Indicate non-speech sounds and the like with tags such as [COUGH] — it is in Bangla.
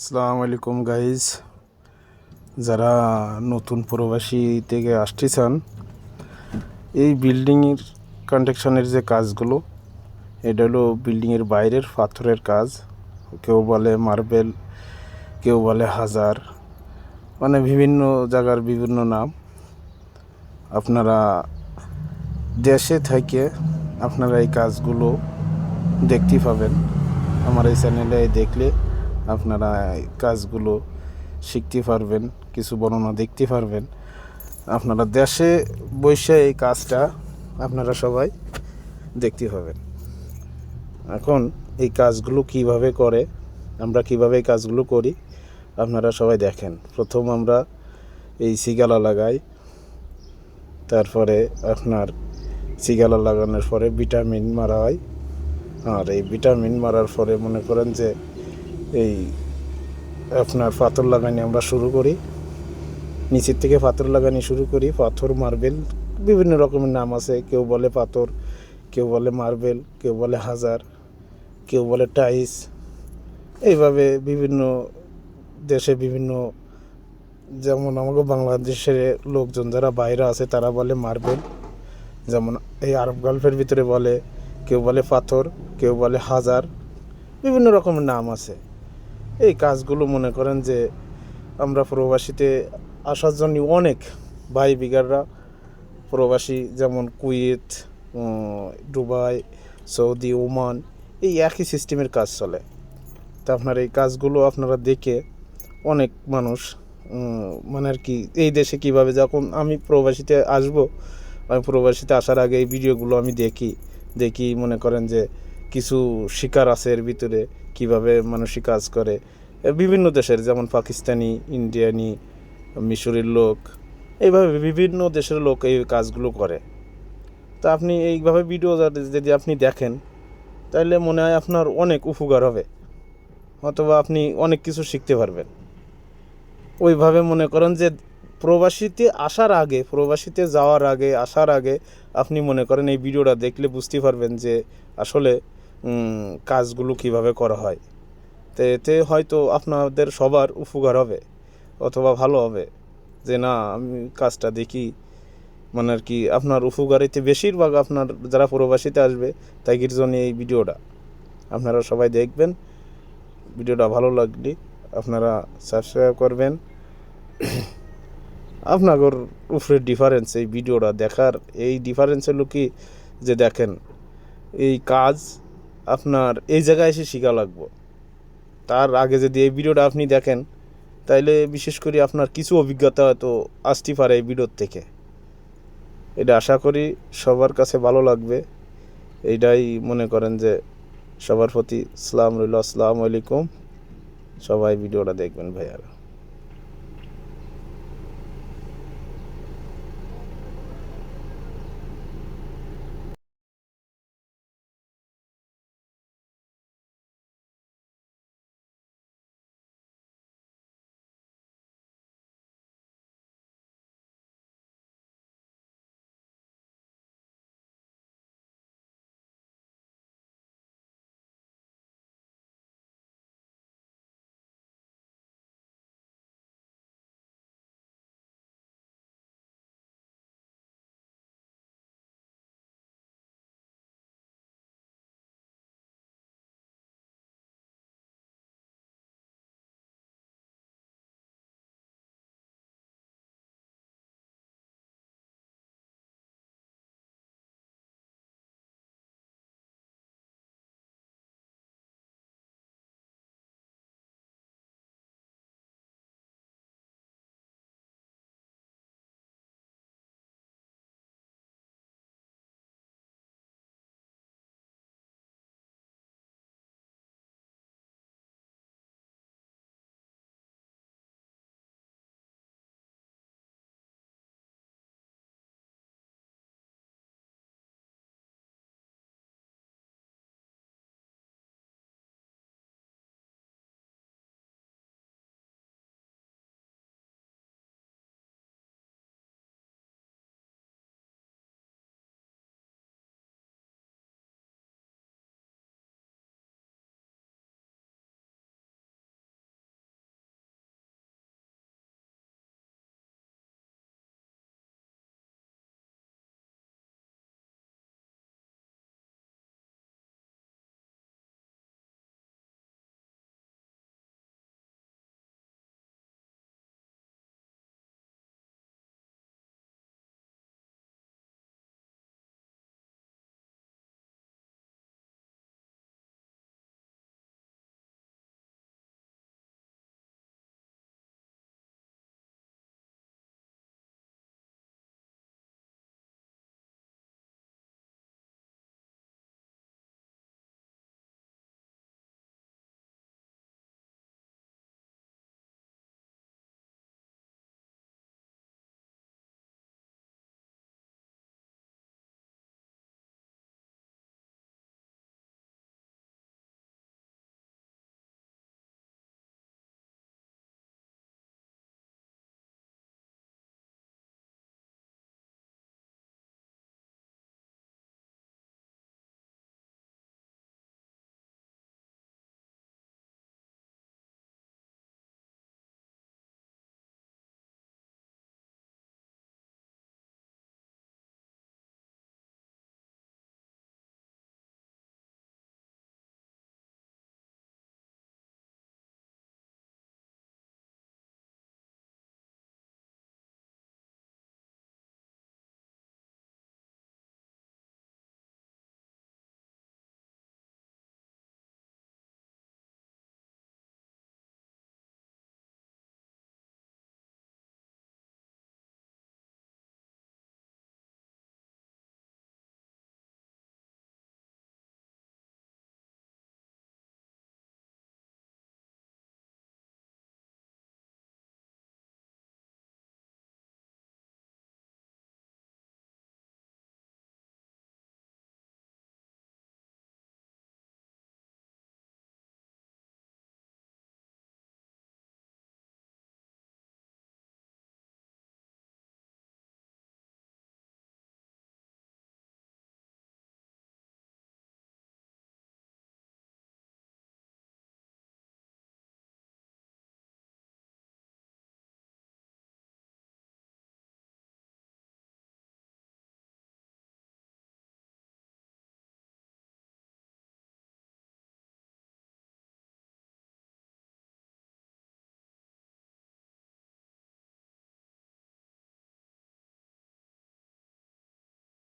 আসসালামু আলাইকুম গাইজ যারা নতুন প্রবাসী থেকে আসতেছেন এই বিল্ডিংয়ের কনস্ট্রাকশনের যে কাজগুলো, এটা হলো বিল্ডিংয়ের বাইরের পাথরের কাজ। কেউ বলে মার্বেল কেউ বলে হাজার মানে বিভিন্ন জায়গার বিভিন্ন নাম। আপনারা দেশে থেকে আপনারা এই কাজগুলো দেখতে পাবেন। আমার এই চ্যানেলে দেখলে আপনারা কাজগুলো শিখতে পারবেন, কিছু বর্ণনা দেখতে পারবেন। আপনারা দেশে বসে এই কাজটা আপনারা সবাই দেখতে পাবেন। এখন এই কাজগুলো কীভাবে করে, আমরা কীভাবে এই কাজগুলো করি, আপনারা সবাই দেখেন। প্রথম আমরা এই সিগালা লাগাই, তারপরে আপনার সিগালা লাগানোর পরে ভিটামিন মারা হয়। আর এই ভিটামিন মারার পরে মনে করেন যে এই আপনার পাথর লাগানি আমরা শুরু করি। নিচের থেকে পাথর লাগানি শুরু করি। পাথর, মার্বেল, বিভিন্ন রকমের নাম আছে। কেউ বলে পাথর, কেউ বলে মার্বেল, কেউ বলে হাজার, কেউ বলে টাইস। এইভাবে বিভিন্ন দেশে বিভিন্ন, যেমন আমাকে বাংলাদেশের লোকজন যারা বাইরে আছে, তারা বলে মার্বেল। যেমন এই আরব গল্ফের ভিতরে বলে, কেউ বলে পাথর, কেউ বলে হাজার। বিভিন্ন রকমের নাম আছে। এই কাজগুলো মনে করেন যে আমরা প্রবাসীতে আসার জন্য অনেক ভাই বিগাররা, প্রবাসী যেমন কুয়েত দুবাই, সৌদি, ওমান, এই একই সিস্টেমের কাজ চলে। তা আপনার এই কাজগুলো আপনারা দেখে অনেক মানুষ মানে আর কি এই দেশে কীভাবে যখন আমি প্রবাসীতে আসব, আমি প্রবাসীতে আসার আগে এই ভিডিওগুলো আমি দেখি দেখি মনে করেন যে কিছু শিকার আছে এর ভিতরে কীভাবে মানুষই কাজ করে। বিভিন্ন দেশের, যেমন পাকিস্তানি, ইন্ডিয়ানি, মিশরের লোক, এইভাবে বিভিন্ন দেশের লোক এই কাজগুলো করে। তা আপনি এইভাবে ভিডিও যদি- আপনি দেখেন তাহলে মনে হয় আপনার অনেক উপকার হবে। অথবা আপনি অনেক কিছু শিখতে পারবেন। ওইভাবে মনে করেন যে প্রবাসীতে আসার আগে, প্রবাসীতে যাওয়ার আগে, আসার আগে আপনি মনে করেন এই ভিডিওটা দেখলে বুঝতে পারবেন যে আসলে কাজগুলো কীভাবে করা হয়। তো এতে হয়তো আপনাদের সবার উপকার হবে, অথবা ভালো হবে। যে না, আমি কাজটা দেখি মানে আর কি আপনার উপকারিতে বেশিরভাগ আপনার যারা প্রবাসীতে আসবে তাইগির জন্য এই ভিডিওটা। আপনারা সবাই দেখবেন, ভিডিওটা ভালো লাগলে আপনারা সাবস্ক্রাইব করবেন। [COUGHS] আপনার উপরে ডিফারেন্স এই ভিডিওটা দেখার, এই ডিফারেন্স হলো কি? যে দেখেন, এই কাজ আপনার এই জায়গায় এসে শেখা লাগবো। তার আগে যদি এই ভিডিওটা আপনি দেখেন, তাইলে বিশেষ করে আপনার কিছু অভিজ্ঞতা হয়তো আসতে পারে এই ভিডিওর থেকে। এটা আশা করি সবার কাছে ভালো লাগবে। এইটাই মনে করেন যে সবার প্রতি সালাম রইল। আসসালামু আলাইকুম। সবাই ভিডিওটা দেখবেন ভাইয়ারা।